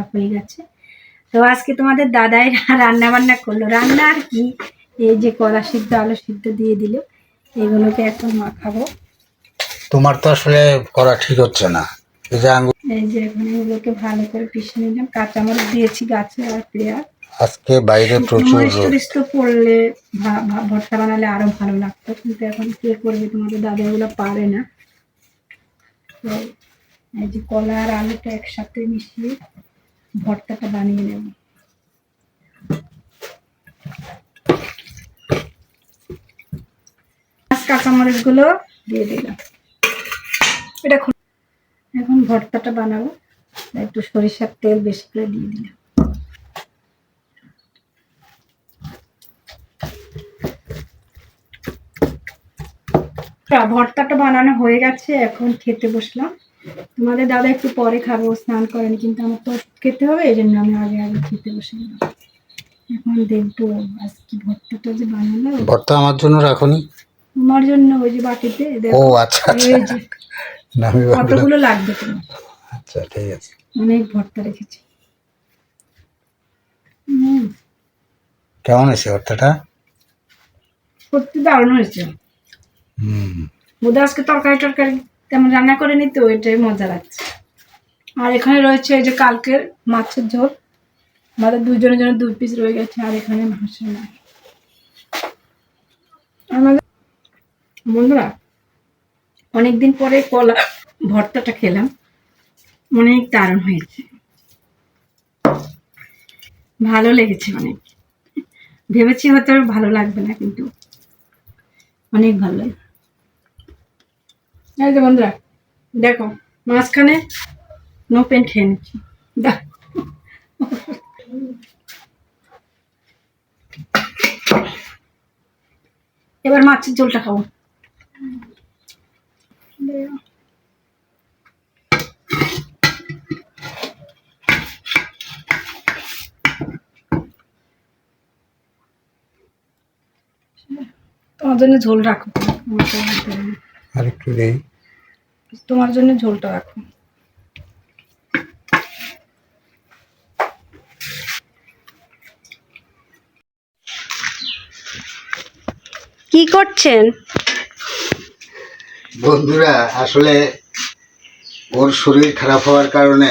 খারাপ হয়ে গেছে। তো আজকে তোমাদের দাদাই রান্না বান্না করল। রান্না আর কি? এই যে কলা সিদ্ধ আলু সিদ্ধ দিয়ে দিল। এগুলোকে এখন মাখাবো। তোমার তো আসলে করা ঠিক হচ্ছে না। এই যে আঙ্গুর এই যে এখন এগুলোকে ভালো করে পিষে নিলাম। কাঁচামরিচ দিয়েছি গাছে আর পেঁয়াজ। আজকে বাইরে প্রচুর তো ভর্তা বানালে আরও ভালো লাগতো। কিন্তু এখন কে করবে তোমাদের দাদা এগুলো পারে না। তো এই যে কলা আর আলুটা একসাথে মিশিয়ে ভর্তাটা বানিয়ে নেব। মাছ কাঁচামরিচগুলো দিয়ে দিলাম। এটা এখন ভর্তাটা বানাবো। একটু সরিষার তেল বেশি করে দিয়ে দিলাম। ভর্তাটা বানানো হয়ে গেছে, এখন খেতে বসলাম। তোমাদের দাদা একটু পরে খাব স্নান করেন কিন্তু আমার তো খেতে হবে এই জন্য আমি আগে আগে খেতে বসে গেলাম। এখন দেখব আজ আজকে ভর্তাটা যে বানালো। ভর্তা আমার জন্য রাখুনি? তোমার জন্য ওই যে বাটিতে ও আচ্ছা আচ্ছা। কতগুলো লাগবে তোমার? আচ্ছা ঠিক আছে। অনেক ভর্তা রেখেছি। হুম। কেমন আছে ভর্তাটা? সত্যি দারুণ হয়েছে। হুম। বোধ আজকে তরকারি টরকারি তেমন রান্না করে নিতে ওইটাই মজা লাগছে। আর এখানে রয়েছে এই যে কালকের মাছের ঝোল। আমাদের দুজনের জন্য দুই পিস রয়ে গেছে, আর এখানে মাছের না আমাদের বন্ধুরা, অনেকদিন পরে কলা ভর্তাটা খেলাম। অনেক দারুণ হয়েছে। ভালো লেগেছে অনেক। ভেবেছি হয়তো ভালো লাগবে না, কিন্তু অনেক ভালো লাগে এই যে বন্ধুরা, দেখো, মাঝখানে নো পেন খেয়ে নিচ্ছি। এবার মাছের ঝোলটা খাব। তোমার জন্য ঝোল রাখো। আর একটু দেই। তোমার জন্য ঝোলটা রাখো। কি করছেন? বন্ধুরা আসলে ওর শরীর খারাপ হওয়ার কারণে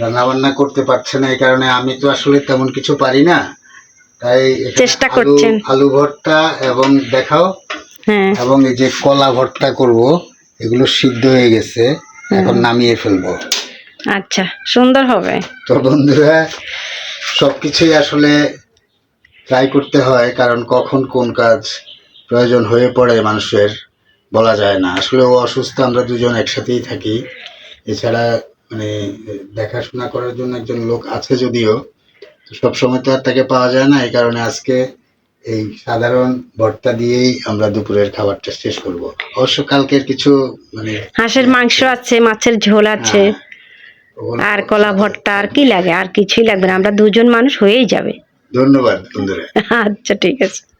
রান্না বান্না করতে পারছে না এই কারণে আমি তো আসলে তেমন কিছু পারি না। তাই চেষ্টা করছেন। আলু ভর্তা এবং দেখাও হ্যাঁ। এবং এই যে কলা ভর্তা করব। এগুলো সিদ্ধ হয়ে গেছে এখন নামিয়ে ফেলব। আচ্ছা সুন্দর হবে। তো বন্ধুরা সবকিছুই আসলে ট্রাই করতে হয় কারণ কখন কোন কাজ প্রয়োজন হয়ে পড়ে মানুষের বলা যায় না। আসলে ও অসুস্থ আমরা দুজন একসাথেই থাকি। এছাড়া মানে দেখাশোনা করার জন্য একজন লোক আছে যদিও সবসময় তো আর তাকে পাওয়া যায় না। এই কারণে আজকে এই সাধারণ ভর্তা দিয়েই আমরা দুপুরের খাবারটা শেষ করব। অবশ্য কালকের কিছু মানে হাঁসের মাংস আছে মাছের ঝোল আছে আর কলা ভর্তা আর কি লাগে? আর কিছুই লাগবে না। আমরা দুজন মানুষ হয়েই যাবে। ধন্যবাদ বন্ধুরা। আচ্ছা ঠিক আছে।